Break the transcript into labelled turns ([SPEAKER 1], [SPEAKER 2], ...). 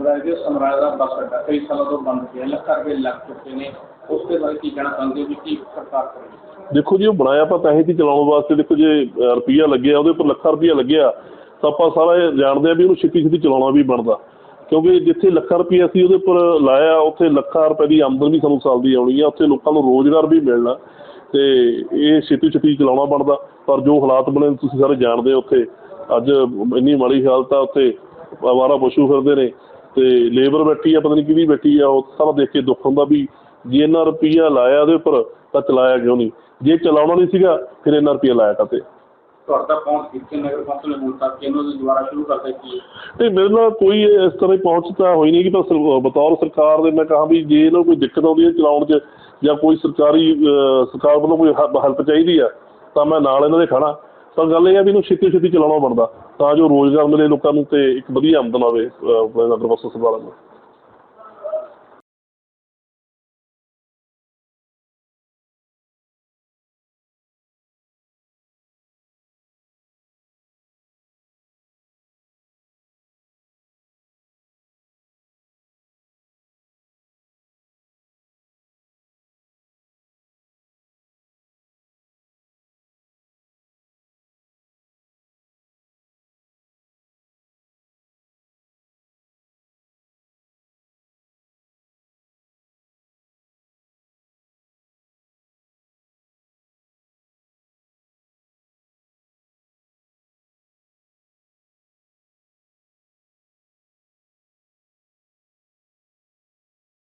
[SPEAKER 1] ਵੈਸੇ ਸਮਰਾਲਾ ਦਾ ਬੱਸ ਅੱਡਾ ਕਈ ਸਾਲਾਂ ਤੋਂ ਬੰਦ ਪਿਆ ਲੱਖਾਂ ਰੁਪਏ ਲੱਗ ਚੁੱਕੇ ਨੇ। ਉਸ ਦੇ ਬਾਰੇ ਕੀ ਕਹਿਣਾ ਚਾਹੁੰਦੇ ਹੋ ਵੀ ਕੀ ਸਰਕਾਰ ਕਰੇ?
[SPEAKER 2] ਦੇਖੋ ਜੀ, ਉਹ ਬਣਾਇਆ ਆਪਾਂ ਪੈਸੇ ਦੀ ਚਲਾਉਣ ਵਾਸਤੇ ਦੇਖੋ ਜੇ ਰੁਪਈਆ ਲੱਗਿਆ, ਉਹਦੇ ਉੱਪਰ ਲੱਖਾਂ ਰੁਪਈਆ ਲੱਗਿਆ, ਤਾਂ ਆਪਾਂ ਸਾਰਾ ਇਹ ਜਾਣਦੇ ਆ ਵੀ ਉਹਨੂੰ ਛੇਤੀ ਛੇਤੀ ਚਲਾਉਣਾ ਵੀ ਬਣਦਾ। ਕਿਉਂਕਿ ਜਿੱਥੇ ਲੱਖਾਂ ਰੁਪਈਆ ਸੀ, ਉਹਦੇ ਉੱਪਰ ਲਾਇਆ, ਉੱਥੇ ਲੱਖਾਂ ਰੁਪਏ ਦੀ ਆਮਦਨ ਵੀ ਸਾਨੂੰ ਸਾਲ ਦੀ ਆਉਣੀ ਆ, ਉੱਥੇ ਲੋਕਾਂ ਨੂੰ ਰੋਜ਼ਗਾਰ ਵੀ ਮਿਲਣਾ, ਤੇ ਇਹ ਛੇਤੀ ਛੇਤੀ ਚਲਾਉਣਾ ਬਣਦਾ। ਪਰ ਜੋ ਹਾਲਾਤ ਬਣੇ, ਤੁਸੀਂ ਸਾਰੇ ਜਾਣਦੇ ਹੋ ਉੱਥੇ, ਅੱਜ ਇੰਨੀ ਮਾੜੀ ਹਾਲਤ ਆ ਉੱਥੇ ਆਵਾਰਾ ਪਸ਼ੂ ਫਿਰਦੇ ਨੇ ਤੇ ਲੇਬਰ ਬੈਠੀ ਆ ਪਤਾ ਨਹੀਂ ਕਿਹਦੀ ਬੈਠੀ ਆ ਉਹ ਸਾਰਾ ਦੇਖ ਕੇ ਦੁੱਖ ਹੁੰਦਾ ਵੀ ਜੇ ਇੰਨਾ ਰੁਪਈਆ ਲਾਇਆ ਉਹਦੇ ਉੱਪਰ ਤਾਂ ਚਲਾਇਆ ਕਿਉਂ ਨਹੀਂ? ਜੇ ਚਲਾਉਣਾ ਨਹੀਂ ਸੀਗਾ ਫਿਰ ਇੰਨਾ ਰੁਪਈਆ ਲਾਇਆ ਕਾਤੇ
[SPEAKER 1] ਤੁਹਾਡਾ ਪਹੁੰਚ ਕਿੱਥੇ? ਨਗਰ ਕੌਂਸਲ ਨੇ ਹੁਣ ਤੱਕ ਇਹਨੂੰ ਦੁਬਾਰਾ ਸ਼ੁਰੂ ਕਰ ਦਿੱਤੀ
[SPEAKER 2] ਤੇ ਮੇਰੇ ਨਾਲ ਕੋਈ ਇਸ ਤਰ੍ਹਾਂ ਪਹੁੰਚ ਤਾਂ ਹੋਈ ਨਹੀਂ ਕਿ ਸਰ- ਬਤੌਰ ਸਰਕਾਰ ਦੇ ਮੈਂ ਕਹਾਂ ਵੀ ਜੇ ਇਹਨਾਂ ਨੂੰ ਕੋਈ ਦਿੱਕਤ ਆਉਂਦੀ ਹੈ ਚਲਾਉਣ 'ਚ ਜਾਂ ਕੋਈ ਸਰਕਾਰੀ ਸਰਕਾਰ ਵੱਲੋਂ ਕੋਈ ਹੈਲਪ ਚਾਹੀਦੀ ਆ ਤਾਂ ਮੈਂ ਨਾਲ ਇਹਨਾਂ ਦੇ ਖੜਾ ਤਾਂ ਗੱਲ ਇਹ ਆ ਵੀ ਇਹਨੂੰ ਛੇਤੀ ਛੇਤੀ ਚਲਾਉਣਾ ਬਣਦਾ, ਤਾਂ ਜੋ ਰੋਜ਼ਗਾਰ ਮਿਲੇ ਲੋਕਾਂ ਨੂੰ ਤੇ ਇੱਕ ਵਧੀਆ ਆਮਦਨ ਆਵੇ ਆਪਣੇ ਨਗਰ ਬੱਸ ਸੰਭਾਲਣ ਨੂੰ।